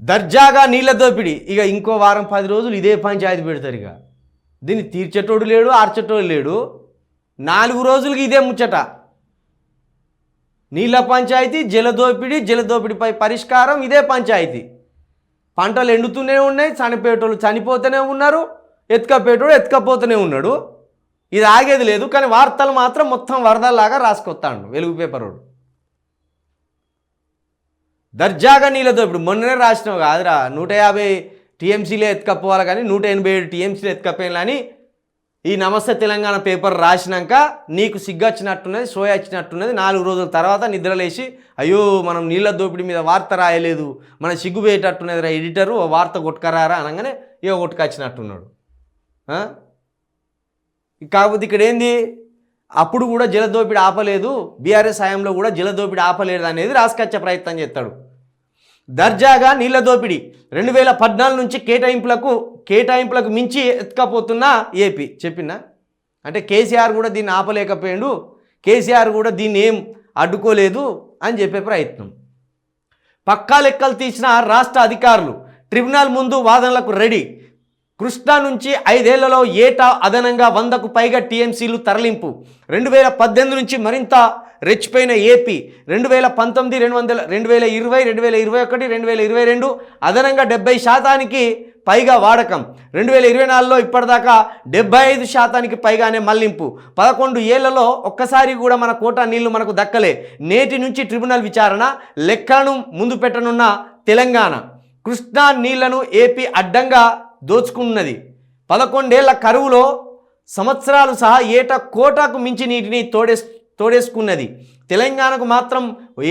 దర్జాగా నీళ్ళ దోపిడి. ఇక ఇంకో వారం పది రోజులు ఇదే పంచాయతీ పెడతారు ఇక. దీన్ని తీర్చేటోడు లేడు ఆర్చేటోడు లేడు. నాలుగు రోజులకి ఇదే ముచ్చట. నీళ్ళ పంచాయతీ జలదోపిడి జలదోపిడిపై పరిష్కారం ఇదే పంచాయతీ. పంటలు ఎండుతూనే ఉన్నాయి చనిపోయేటోళ్ళు చనిపోతూనే ఉన్నారు ఎత్తుకపోయేటోడు ఎత్తుకపోతూనే ఉన్నాడు. ఇది ఆగేది లేదు కానీ వార్తలు మాత్రం మొత్తం వరదల్లాగా రాసుకొస్తాడు వెలుగు పేపరోడు. దర్జాగా నీళ్ళతో ఇప్పుడు మొన్ననే రాసినావు కాదురా. నూట యాభై టీఎంసీలే ఎత్తుకపోవాలి కానీ నూట ఎనభై ఏడు టీఎంసీలు ఎత్తుకపోయాలని ఈ నమస్తే తెలంగాణ పేపర్ రాసినాక నీకు సిగ్గొచ్చినట్టున్నది సోయ వచ్చినట్టున్నది నాలుగు రోజుల తర్వాత నిద్రలేసి అయ్యో మనం నీళ్ళ దోపిడీ మీద వార్త రాయలేదు మన సిగ్గుపోయేటట్టున్నది రా ఎడిటరు ఓ వార్త కొట్టుకరారా అనగానే ఇక కొట్టుకొచ్చినట్టున్నాడు. కాకపోతే ఇక్కడ ఏంది అప్పుడు కూడా జలదోపిడి ఆపలేదు. బీఆర్ఎస్ హయాంలో కూడా జలదోపిడి ఆపలేదు అనేది రాసుకొచ్చే ప్రయత్నం చేస్తాడు. దర్జాగా నీళ్ళ దోపిడీ. రెండు వేల పద్నాలుగు నుంచి కేటాయింపులకు కేటాయింపులకు మించి ఎత్తుకపోతున్న ఏపీ. చెప్పినా? అంటే కేసీఆర్ కూడా దీన్ని ఆపలేకపోయాడు. కేసీఆర్ కూడా దీన్ని ఏం అడ్డుకోలేదు అని చెప్పే ప్రయత్నం. పక్కా లెక్కలు తీసిన రాష్ట్ర అధికారులు ట్రిబ్యునల్ ముందు వాదనలకు రెడీ. కృష్ణా నుంచి ఐదేళ్ళలో ఏటా అదనంగా వందకు పైగా టీఎంసీలు తరలింపు. రెండు వేల పద్దెనిమిది నుంచి మరింత రెచ్చిపోయిన ఏపీ. రెండు వేల పంతొమ్మిది రెండు వందల రెండు వేల ఇరవై రెండు వేల ఇరవై ఒకటి రెండు వేల ఇరవై రెండు అదనంగా డెబ్బై శాతానికి పైగా వాడకం. రెండు వేల ఇరవై నాలుగులో ఇప్పటిదాకా డెబ్బై ఐదు శాతానికి పైగానే మళ్ళింపు. పదకొండు ఏళ్ళలో ఒక్కసారి కూడా మన కోటా నీళ్ళు మనకు దక్కలే. నేటి నుంచి ట్రిబ్యునల్ విచారణ లెక్కలను ముందు పెట్టనున్న తెలంగాణ. కృష్ణా నీళ్ళను ఏపీ అడ్డంగా దోచుకున్నది. పదకొండేళ్ళ కరువులో సంవత్సరాలు సహా ఏటా కోటాకు మించి నీటిని తోడేస్ తోడేసుకున్నది. తెలంగాణకు మాత్రం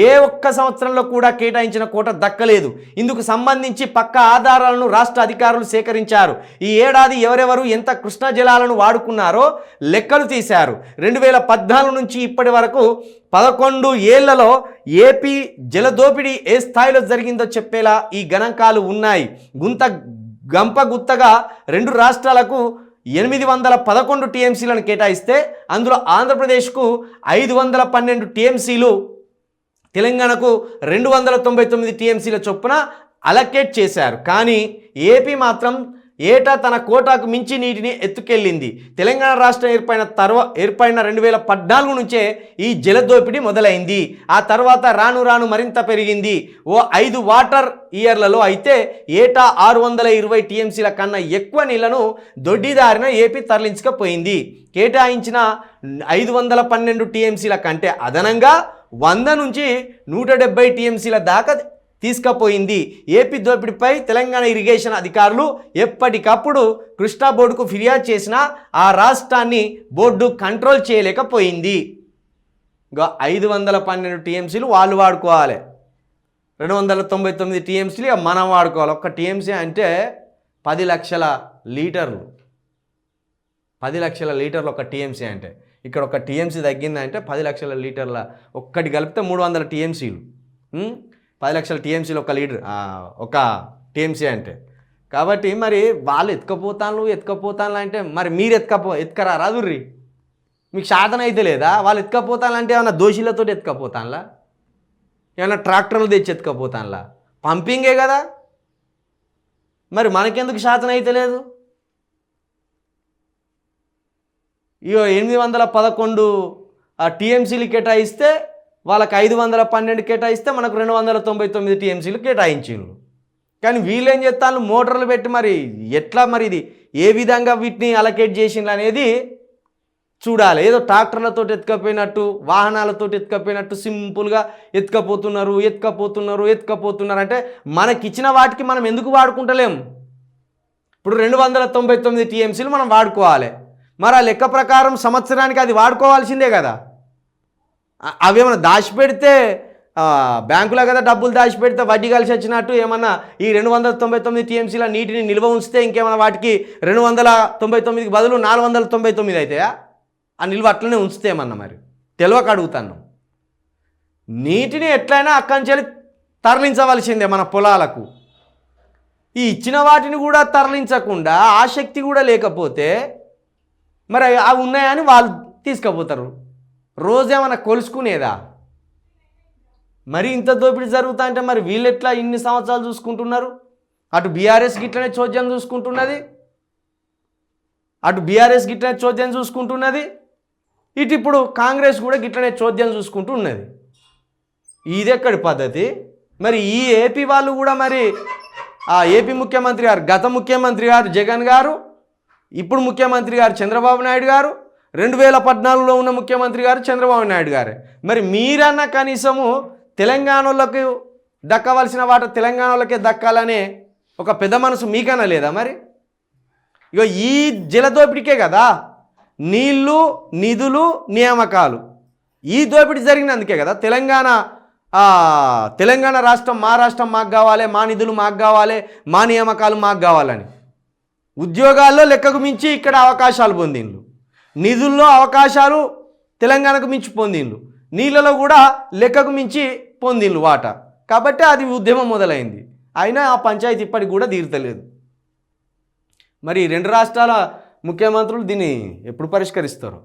ఏ ఒక్క సంవత్సరంలో కూడా కేటాయించిన కోట దక్కలేదు. ఇందుకు సంబంధించి పక్క ఆధారాలను రాష్ట్ర అధికారులు సేకరించారు. ఈ ఏడాది ఎవరెవరు ఎంత కృష్ణా జలాలను వాడుకున్నారో లెక్కలు తీశారు. రెండు వేల పద్నాలుగు నుంచి ఇప్పటి వరకు పదకొండు ఏళ్ళలో ఏపీ జలదోపిడీ ఏ స్థాయిలో జరిగిందో చెప్పేలా ఈ గణాంకాలు ఉన్నాయి. గుంత గంప గుత్తగా రెండు రాష్ట్రాలకు ఎనిమిది వందల పదకొండు టీఎంసీలను కేటాయిస్తే అందులో ఆంధ్రప్రదేశ్కు ఐదు వందల పన్నెండు టీఎంసీలు తెలంగాణకు రెండు వందల తొంభై తొమ్మిది టీఎంసీల చొప్పున అలకేట్ చేశారు. కానీ ఏపీ మాత్రం ఏటా తన కోటాకు మించి నీటిని ఎత్తుకెళ్ళింది. తెలంగాణ రాష్ట్రం ఏర్పడిన తర్వా ఏర్పడిన రెండు వేల పద్నాలుగు నుంచే ఈ జలదోపిడీ మొదలైంది. ఆ తర్వాత రాను రాను మరింత పెరిగింది. ఓ ఐదు వాటర్ ఇయర్లలో అయితే ఏటా ఆరు వందల ఇరవై టీఎంసీల కన్నా ఎక్కువ నీళ్ళను దొడ్డిదారిన ఏపీ తరలించకపోయింది. కేటాయించిన ఐదు వందల పన్నెండు టీఎంసీల కంటే అదనంగా వంద నుంచి నూట డెబ్బై టీఎంసీల దాకా తీసుకుపోయింది. ఏపీ దోపిడీపై తెలంగాణ ఇరిగేషన్ అధికారులు ఎప్పటికప్పుడు కృష్ణా బోర్డుకు ఫిర్యాదు చేసినా ఆ రాష్ట్రాన్ని బోర్డు కంట్రోల్ చేయలేకపోయింది. ఇంకా ఐదు వందల పన్నెండు టీఎంసీలు వాళ్ళు వాడుకోవాలి. రెండు వందల తొంభై తొమ్మిది టీఎంసీలు ఇక మనం వాడుకోవాలి. ఒక్క టీఎంసీ అంటే పది లక్షల లీటర్లు. పది లక్షల లీటర్లు ఒక టీఎంసీ అంటే. ఇక్కడ ఒక టీఎంసీ తగ్గిందంటే పది లక్షల లీటర్ల. ఒక్కటి కలిపితే మూడు వందల టీఎంసీలు. పది లక్షల టీఎంసీలో ఒక లీడర్ ఒక టీఎంసీ అంటే. కాబట్టి మరి వాళ్ళు ఎత్తుకపోతాను ఎత్తుకపోతాను అంటే మరి మీరు ఎత్తుకపో ఎత్తుకరా రాదుర్రి మీకు సాధన అయితే లేదా? వాళ్ళు ఎత్తుకపోతానంటే ఏమైనా దోషులతో ఎత్తుకపోతానులా? ఏమైనా ట్రాక్టర్లు తెచ్చి ఎత్తుకపోతానులా? పంపింగే కదా? మరి మనకెందుకు శాతం అయితే లేదు? ఇగో ఎనిమిది వందల పదకొండు టీఎంసీలు కేటాయిస్తే వాళ్ళకి ఐదు వందల పన్నెండు కేటాయిస్తే మనకు రెండు వందల తొంభై తొమ్మిది టీఎంసీలు కేటాయించిండ్రు. కానీ వీళ్ళేం చేస్తాను మోటార్లు పెట్టి మరి ఎట్లా మరి ఇది? ఏ విధంగా వీటిని అలకేట్ చేసిండ్రు అనేది చూడాలి. ఏదో ట్రాక్టర్లతో ఎత్తుకపోయినట్టు వాహనాలతో ఎత్తుకపోయినట్టు సింపుల్గా ఎత్తుకపోతున్నారు ఎత్తుకపోతున్నారు ఎత్తుకపోతున్నారు అంటే మనకిచ్చిన వాటికి మనం ఎందుకు వాడుకుంటలేం? ఇప్పుడు రెండు వందల తొంభై తొమ్మిది టీఎంసీలు మనం వాడుకోవాలి. మరి ఆ లెక్క ప్రకారం సంవత్సరానికి అది వాడుకోవాల్సిందే కదా. అవి ఏమైనా దాచిపెడితే బ్యాంకులో కదా డబ్బులు దాచిపెడితే వడ్డీ కలిసి వచ్చినట్టు ఏమన్నా ఈ రెండు వందల తొంభై తొమ్మిది టీఎంసీల నీటిని నిల్వ ఉంచితే ఇంకేమైనా వాటికి రెండు వందల తొంభై తొమ్మిదికి బదులు నాలుగు వందల తొంభై తొమ్మిది అవుతాయా ఆ నిల్వ అట్లనే ఉంచుతేమన్నా మరి? తెలియక అడుగుతాను. నీటిని ఎట్లయినా అక్కడి నుంచి తరలించవలసిందే మన పొలాలకు. ఈ ఇచ్చిన వాటిని కూడా తరలించకుండా ఆసక్తి కూడా లేకపోతే మరి అవి ఉన్నాయని వాళ్ళు తీసుకుపోతారు. రోజేమన్నా కొలుసుకునేదా? మరి ఇంత దోపిడీ జరుగుతా అంటే మరి వీళ్ళు ఎట్లా ఇన్ని సంవత్సరాలు చూసుకుంటున్నారు? అటు బీఆర్ఎస్ గిట్లనే చోద్యం చూసుకుంటున్నది? అటు బీఆర్ఎస్ గిట్లనే చోద్యం చూసుకుంటున్నది? ఇటు ఇప్పుడు కాంగ్రెస్ కూడా గిట్లనే చోద్యం చూసుకుంటూ ఉన్నది ఇది ఎక్కడి పద్ధతి? మరి ఈ ఏపీ వాళ్ళు కూడా మరి ఆ ఏపీ ముఖ్యమంత్రి గారు గత ముఖ్యమంత్రి గారు జగన్ గారు ఇప్పుడు ముఖ్యమంత్రి గారు చంద్రబాబు నాయుడు గారు రెండు వేల పద్నాలుగులో ఉన్న ముఖ్యమంత్రి గారు చంద్రబాబు నాయుడు గారు. మరి మీరన్నా కనీసము తెలంగాణలకు దక్కవలసిన వాట తెలంగాణలకే దక్కాలనే ఒక పెద్ద మనసు మీకన్నా లేదా మరి? ఇగో ఈ జలదోపిడికే కదా నీళ్ళు నిధులు నియామకాలు. ఈ దోపిడీ జరిగినందుకే కదా తెలంగాణ తెలంగాణ రాష్ట్రం మా రాష్ట్రం మాకు కావాలి మా నిధులు మాకు కావాలి మా నియామకాలు మాకు కావాలని. ఉద్యోగాల్లో లెక్కకు మించి ఇక్కడ అవకాశాలు పొందిండ్లు నిధుల్లో అవకాశాలు తెలంగాణకు మించి పొందిండ్లు నీళ్ళలో కూడా లెక్కకు మించి పొందిండ్లు వాట. కాబట్టి అది ఉద్యమం మొదలైంది. అయినా ఆ పంచాయతీ ఇప్పటికి కూడా తీరుతలేదు. మరి రెండు రాష్ట్రాల ముఖ్యమంత్రులు దీన్ని ఎప్పుడు పరిష్కరిస్తారు?